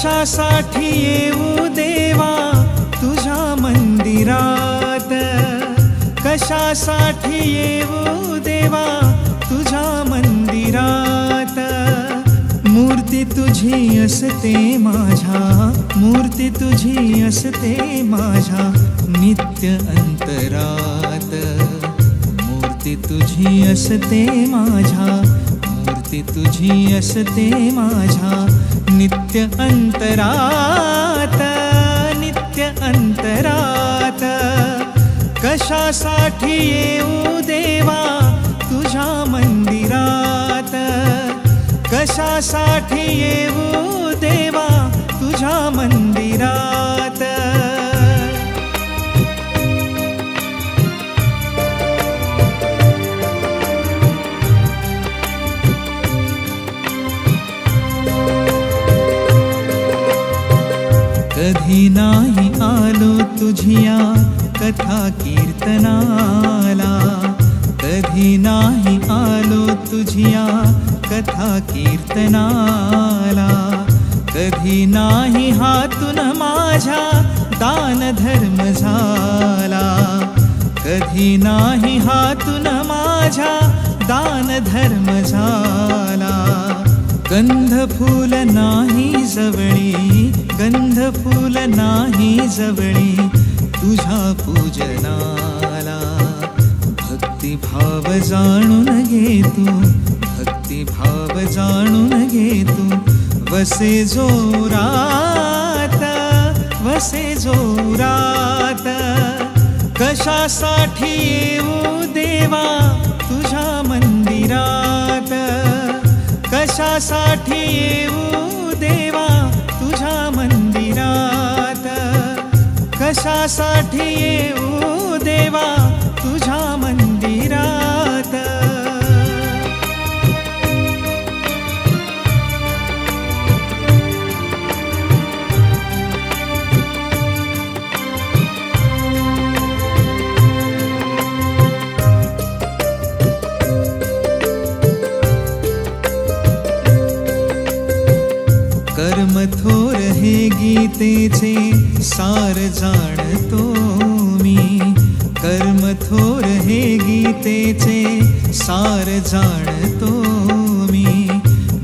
कशासाठी येऊ देवा तुझ्या मंदिरात। कशासाठी येऊ देवा तुझ्या मंदिरात। मूर्ती तुझी असते माझ्या मूर्ती तुझी असते माझ्या नित्य अंतरात। मूर्ती तुझी असते माझ्या मूर्ती तुझी असते माझ्या नित्य अंतरात नित्य अंतरात. कशासाठी येऊ देवा तुझ्या मंदिरात? कशासाठी येऊ कधी नाही आलो तुझिया कथा कीर्तनाला. कधी नाही आलो तुझिया कथा कीर्तनाला. कधी नाही हातून माझ्या दान धर्म झाला. कधी नाही हातून माझ्या दान धर्म झाला. गंध फूल नाही जवळी गंध फूल नाही जवळी तुझ्या पूजनाला भक्ती भाव जाणून घे तू भक्ती भाव जाणून घे तू. वसे जोरात वसे जोरात कशासाठी येऊ देवा तुझ्या मंदिरात? कशासाठी येऊ देवा तुझ्या मंदिरात? कशासाठी येऊ कर्म थोर हे गीतेचे सार जाणतो मी। कर्म थोर हे गीतेचे सार जाणतो मी।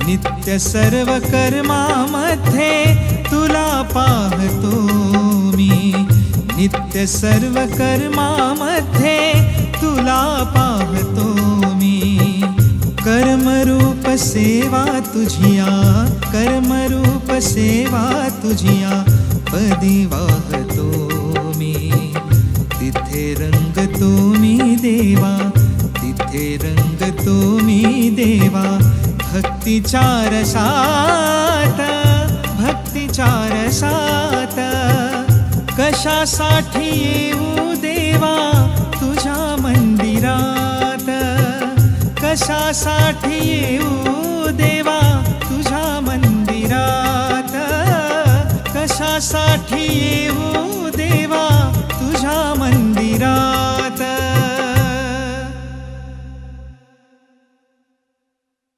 नित्य सर्व कर्मा कर्मामध्ये तुला पाहतो मी। नित्य सर्व कर्मा कर्मामध्ये तुला पाहतो कर्मरूप सेवा तुझिया, कर्मरूप सेवा तुझिया, पदी वाहतो मी, तिथे रंगतो मी देवा, तिथे रंग तो मी देवा भक्तिचार सात भक्तिचार सात, कशासाठी येऊ देवा, तुझ्या मंदिरात? कशासाठी येऊ देवा? तुझ्या मंदिरात कशासाठी येऊ